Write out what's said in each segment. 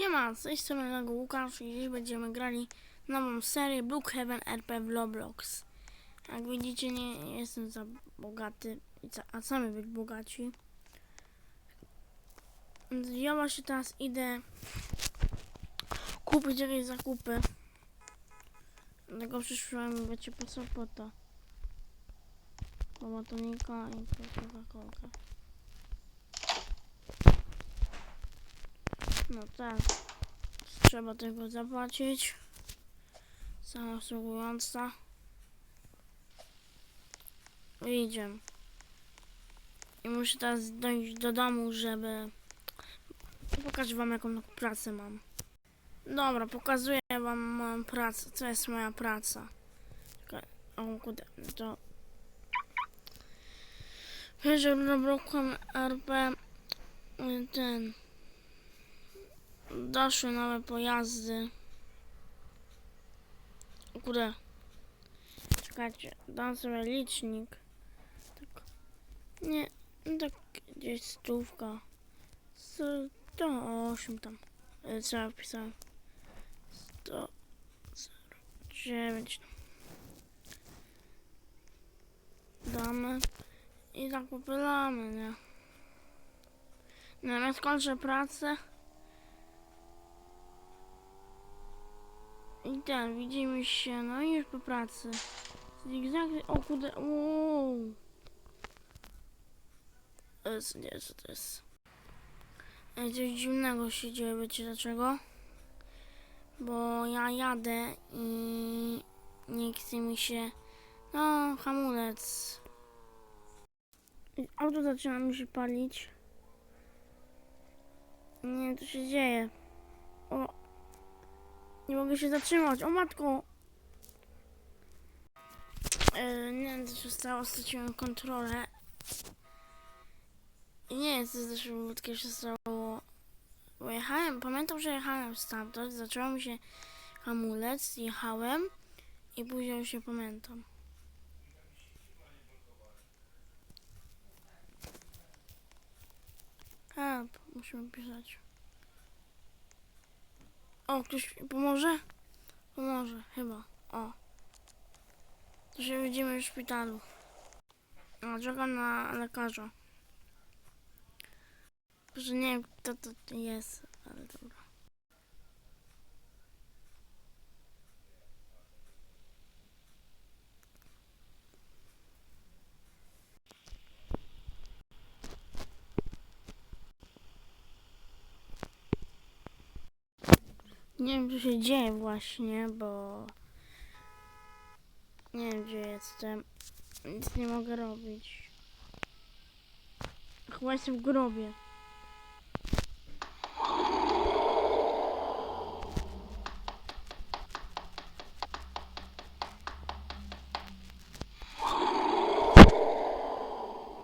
Siema, z tej strony Lego Łukasz i dziś będziemy grali nową serię Brookhaven RP w Roblox. Jak widzicie nie jestem za bogaty, a sami być bogaci. Ja właśnie teraz idę kupić jakieś zakupy. Dlatego przyszłem, wiecie po co po to. Po batonika i po Coca-Colkę. No tak. Trzeba tego zapłacić. Sama obsługująca. Idziemy. I muszę teraz dojść do domu, żeby pokażę wam jaką pracę mam. Dobra, pokazuję wam moją pracę. Co jest moja praca? O kurde, to... Wiesz, że RP ten doszły nowe pojazdy. Kurde. Czekajcie, dam sobie licznik. Tak. Nie, no tak gdzieś stówka. 108 tam. E, Co ja wpisałem? 109. Damy. I tak popylamy, nie? No, jak skończę pracę. I ten, widzimy się, no i już po pracy. Zigzag, o kurde, wow. To jest, nie, co to jest? Ej, Coś dziwnego się dzieje, wiecie dlaczego? Bo ja jadę i nie chce mi się, no, hamulec. Auto zaczyna mi się palić. Nie co się dzieje. Nie mogę się zatrzymać. O matko! E, nie wiem co się stało, straciłem kontrolę. Nie wiem co wódkiem się stało. Bo jechałem, pamiętam, że jechałem stamtąd, zaczął mi się hamulec, jechałem i później już się pamiętam. Help, musimy pisać. O, ktoś pomoże? Pomoże, chyba. O. To się widzimy w szpitalu. A, czekam na lekarza. Że nie wiem, kto to jest, ale dobra. Nie wiem, co się dzieje właśnie, bo nie wiem, gdzie jestem. Nic nie mogę robić. Chyba jestem w grobie.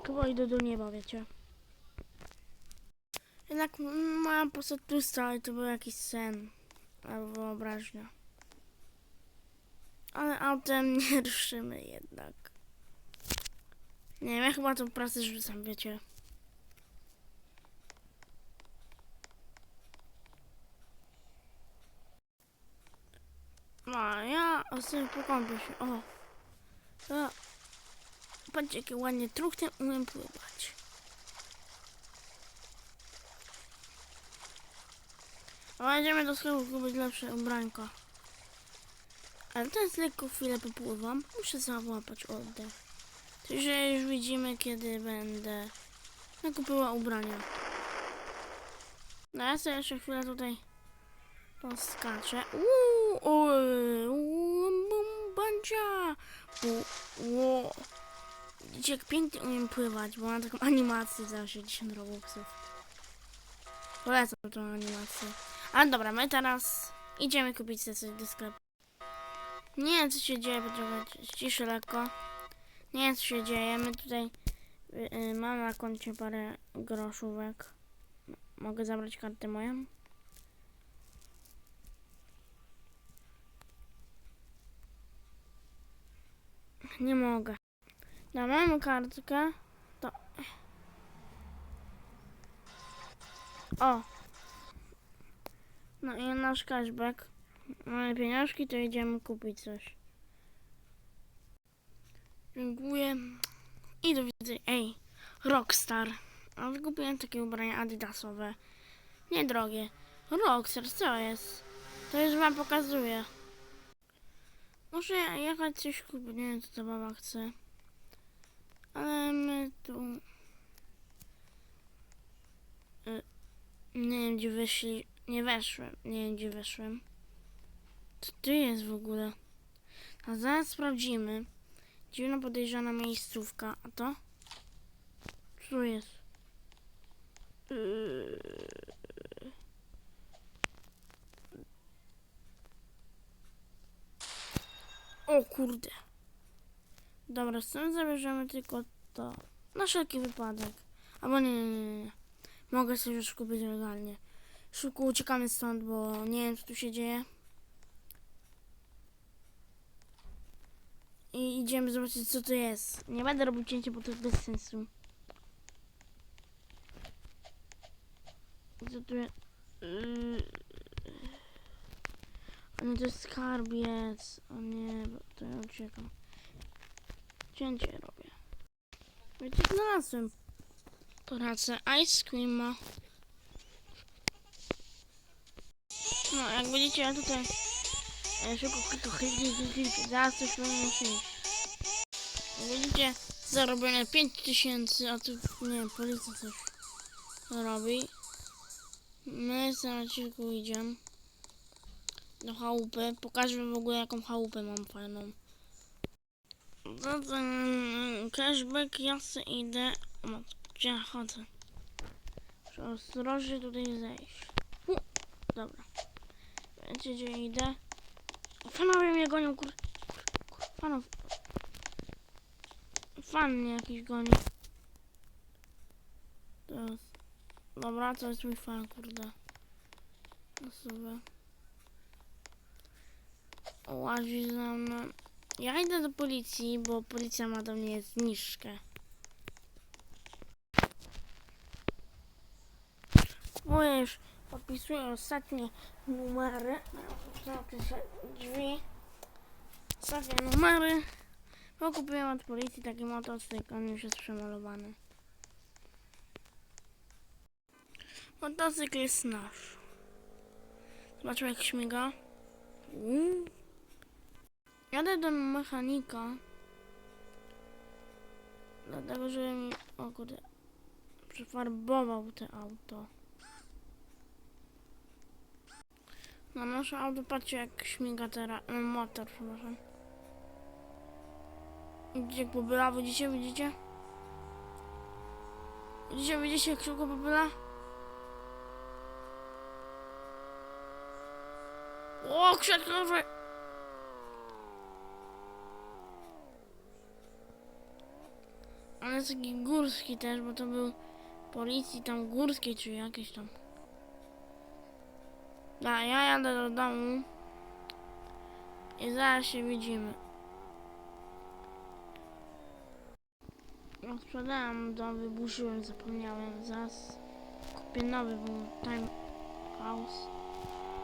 Chyba idę do nieba, wiecie. Jednak moja postać tłusta, ale to był jakiś sen. Albo wyobraźnia. Ale autem nie ruszymy jednak. Nie wiem, ja chyba tą pracę rzucam, wiecie. No, ja sobie pokąpię się. O. Patrzcie, jakie ładnie truchtem umiem pływać. A idziemy do sklepu kupić lepsze ubranka. Ale teraz lekko chwilę popływam. Muszę załapać oddech. Także już widzimy, kiedy będę nakupiła ubrania. No ja sobie jeszcze chwilę tutaj poskaczę. Uuu, uuu, bancia. Uuu, Widzicie, jak pięknie umiem pływać, bo mam taką animację za 60 robuxów. Polecam tą animację. Ale dobra, my teraz idziemy kupić sobie coś do sklepu. Nie wiem co się dzieje, poczekaj, ciszę lekko. Nie wiem co się dzieje, my tutaj y, y, mam na koncie parę groszówek. Mogę zabrać kartę moją? Nie mogę. No, mam kartkę. To... O! No i nasz cashback. Mamy pieniążki, to idziemy kupić coś. Dziękuję. I do widzenia. Ej, Rockstar. A kupiłem takie ubrania adidasowe. Niedrogie. Rockstar, co jest? To już wam pokazuję. Muszę jechać coś kupić. Nie wiem, co ta baba chce. Ale my tu... Y, Nie wiem, gdzie wyszli. Nie weszłem. Nie wiem, gdzie weszłem. Co tu jest w ogóle? A zaraz sprawdzimy. Dziwna podejrzana miejscówka. A to? Co jest? Yy... O kurde. Dobra, stąd zabierzemy tylko to. Na wszelki wypadek. Albo nie, nie, nie, nie. Mogę sobie już kupić legalnie. Szybko uciekamy stąd, bo nie wiem co tu się dzieje. I idziemy zobaczyć co to jest. Nie będę robił cięcia, bo to jest bez sensu. Co tu jest? Yy... O nie, to jest skarbiec. O nie, to ja uciekam. Cięcie robię. Wiecie, znalazłem. Pracę ice creama. No, jak widzicie, ja tutaj e, szybko klikam, klikam, klikam. Zaraz coś będzie muszę iść. Jak widzicie, zarobione 5000, a tu, nie wiem, policja coś robi. My z odcinku idziemy do chałupy. Pokażę w ogóle jaką chałupę mam fajną. Za ten cashback ja se idę. O, gdzie ja chodzę? Muszę ostrożnie tutaj zejść. U, dobra. Wiecie gdzie idę? O, Fanowie mnie gonią, kur... kur, kur fanów. Fan mnie jakiś goni. Jest... Dobra, to jest mój fan, kurde. No super. Łazi za mną. Ja idę do policji, bo policja ma do mnie zniżkę. Kupuję już, podpisuję ostatnie numery. Zapiszę drzwi. Ostatnie numery. Bo kupiłem od policji taki motocykl, on już jest przemalowany. Motocykl jest nasz. Zobaczmy jak śmiga. Uuu. Jadę do mechanika. Dlatego, że mi... O kurde. Przefarbował te auto. No nasze auto, patrzcie jak śmiga teraz. No, motor, przepraszam. Jak pobyla? Widzicie? Widzicie? Widzicie? Widzicie jak szybko pobyla? O, krzaknowy! Jest taki górski też, bo to był policji tam górskiej czy jakieś tam. Da, ja jadę do domu i zaraz się widzimy. Sprzedałem dom, wyburzyłem, zapomniałem. Zaraz kupię nowy, bo time house.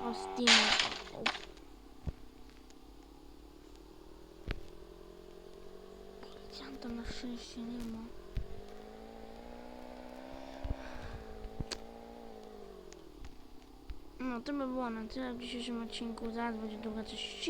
O Steam. O. Policjanta na szczęście nie ma. To by było na tyle w dzisiejszym odcinku. Zaraz będzie druga część.